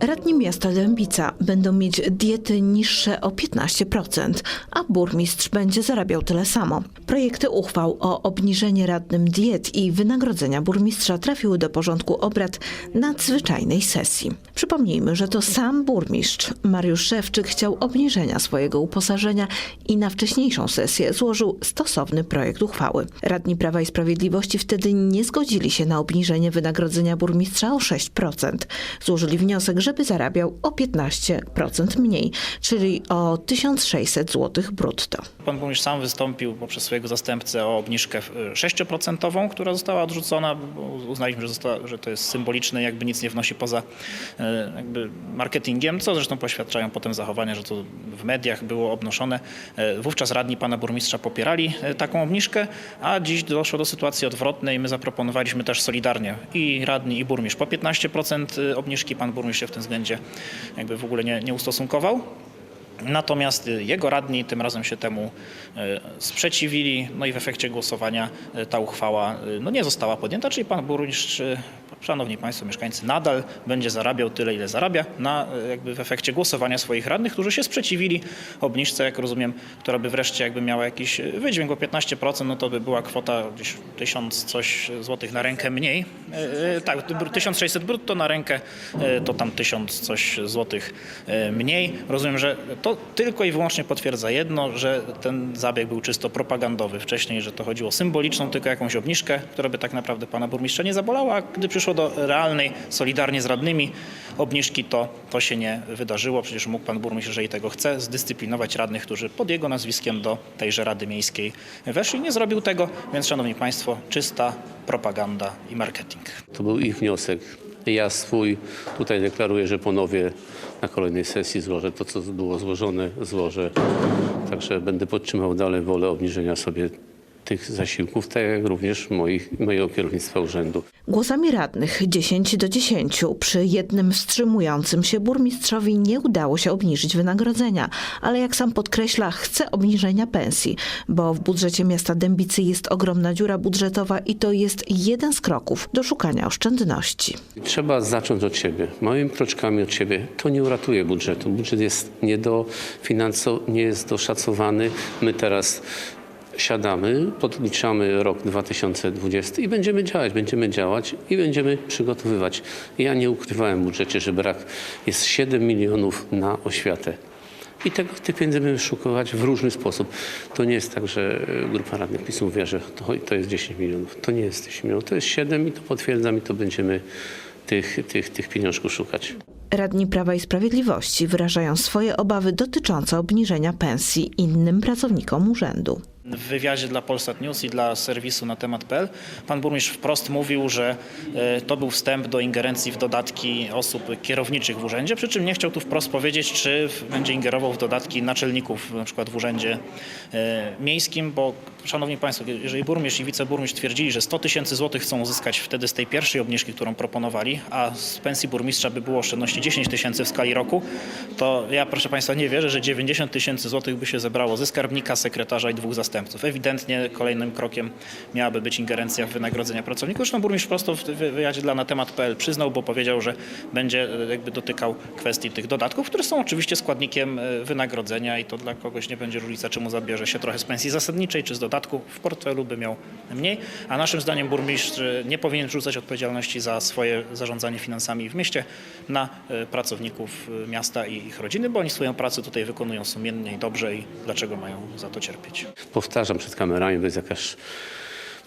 Radni miasta Dębica będą mieć diety niższe o 15%, a burmistrz będzie zarabiał tyle samo. Projekty uchwał o obniżenie radnym diet i wynagrodzenia burmistrza trafiły do porządku obrad nadzwyczajnej sesji. Przypomnijmy, że to sam burmistrz Mariusz Szewczyk chciał obniżenia swojego uposażenia i na wcześniejszą sesję złożył stosowny projekt uchwały. Radni Prawa i Sprawiedliwości wtedy nie zgodzili się na obniżenie wynagrodzenia burmistrza o 6%. Złożyli wniosek, żeby zarabiał o 15% mniej, czyli o 1600 zł brutto. Pan burmistrz sam wystąpił poprzez swojego zastępcę o obniżkę y, 6%, która została odrzucona, uznaliśmy, że, została, że to jest symboliczne, jakby nic nie wnosi poza y, jakby marketingiem, co zresztą poświadczają potem zachowania, że to w mediach było obnoszone. Y, Wówczas radni pana burmistrza popierali taką obniżkę, a dziś doszło do sytuacji odwrotnej. My zaproponowaliśmy też solidarnie i radni, i burmistrz po 15% obniżki. Pan burmistrz się w tym względzie jakby w ogóle nie, nie ustosunkował. Natomiast y, jego radni tym razem się temu y, sprzeciwili, no i w efekcie głosowania y, ta uchwała no nie została podjęta, czyli pan burmistrz, szanowni państwo mieszkańcy, nadal będzie zarabiał tyle, ile zarabia na y, jakby w efekcie głosowania swoich radnych, którzy się sprzeciwili obniżce, jak rozumiem, która by wreszcie jakby miała jakiś y, wydźwięk, bo 15% no to by była kwota gdzieś tysiąc coś złotych na rękę mniej. Y, Tak, br- 1600 brutto na rękę, to tam tysiąc coś złotych mniej. Rozumiem, że to tylko i wyłącznie potwierdza jedno, że ten zabieg był czysto propagandowy wcześniej, że to chodziło o symboliczną tylko jakąś obniżkę, która by tak naprawdę pana burmistrza nie zabolała, a gdy przyszło do realnej, solidarnie z radnymi obniżki, to to się nie wydarzyło. Przecież mógł pan burmistrz, jeżeli tego chce, zdyscyplinować radnych, którzy pod jego nazwiskiem do tejże Rady Miejskiej weszli. Nie zrobił tego, więc szanowni państwo, czysta propaganda i marketing. To był ich wniosek. Ja swój tutaj deklaruję, że ponowię na kolejnej sesji złożę to, co było złożone, złożę. Także będę podtrzymał dalej wolę obniżenia sobie tych zasiłków, tak jak również moich, mojego kierownictwa urzędu. Głosami radnych 10 do 10 przy jednym wstrzymującym się burmistrzowi nie udało się obniżyć wynagrodzenia, ale jak sam podkreśla, chce obniżenia pensji, bo w budżecie miasta Dębicy jest ogromna dziura budżetowa i to jest jeden z kroków do szukania oszczędności. Trzeba zacząć od siebie, małymi kroczkami od siebie. To nie uratuje budżetu. Budżet jest niedofinanso, nie jest doszacowany. My teraz siadamy, podliczamy rok 2020 i będziemy działać, będziemy działać i będziemy przygotowywać. Ja nie ukrywałem w budżecie, że brak jest 7 milionów na oświatę. I tego, tych pieniędzy będziemy szukować w różny sposób. To nie jest tak, że e, grupa radnych PiSu mówi, że to, to jest 10 milionów. To nie jest 10 milionów, to jest 7 i to potwierdzam i to będziemy tych, tych, tych pieniążków szukać. Radni Prawa i Sprawiedliwości wyrażają swoje obawy dotyczące obniżenia pensji innym pracownikom urzędu. W wywiadzie dla Polsat News i dla serwisu na temat.pl pan burmistrz wprost mówił, że e, to był wstęp do ingerencji w dodatki osób kierowniczych w urzędzie, przy czym nie chciał tu wprost powiedzieć, czy będzie ingerował w dodatki naczelników, na przykład w urzędzie e, miejskim, bo szanowni państwo, jeżeli burmistrz i wiceburmistrz twierdzili, że 100 tysięcy złotych chcą uzyskać wtedy z tej pierwszej obniżki, którą proponowali, a z pensji burmistrza by było oszczędności 10 tysięcy w skali roku, to ja proszę państwa nie wierzę, że 90 tysięcy złotych by się zebrało ze skarbnika, sekretarza i dwóch zastępców. Ewidentnie kolejnym krokiem miałaby być ingerencja w wynagrodzenia pracowników. Zresztą burmistrz prosto w wy- wywiadzie dla na temat.pl przyznał, bo powiedział, że będzie e, jakby dotykał kwestii tych dodatków, które są oczywiście składnikiem e, wynagrodzenia i to dla kogoś nie będzie różnica, czy mu zabierze się trochę z pensji zasadniczej, czy z dodatku. W portfelu by miał mniej, a naszym zdaniem burmistrz e, nie powinien rzucać odpowiedzialności za swoje zarządzanie finansami w mieście na pracowników miasta i ich rodziny, bo oni swoją pracę tutaj wykonują sumiennie i dobrze i dlaczego mają za to cierpieć. Powtarzam przed kamerami, jest jakaś...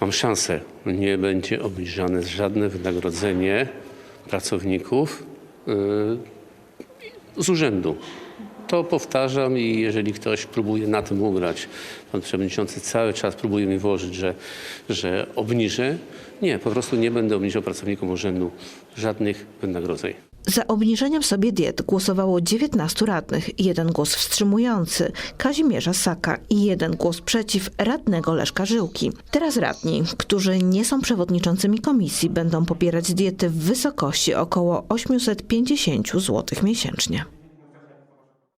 Mam szansę, nie będzie obniżane żadne wynagrodzenie pracowników yy, z urzędu. To powtarzam i jeżeli ktoś próbuje na tym ugrać, pan przewodniczący cały czas próbuje mi włożyć, że, że obniżę. Nie, po prostu nie będę obniżał pracownikom urzędu żadnych wynagrodzeń. Za obniżeniem sobie diet głosowało 19 radnych, jeden głos wstrzymujący Kazimierza Saka i jeden głos przeciw radnego Leszka Żyłki. Teraz radni, którzy nie są przewodniczącymi komisji, będą pobierać diety w wysokości około 850 zł miesięcznie.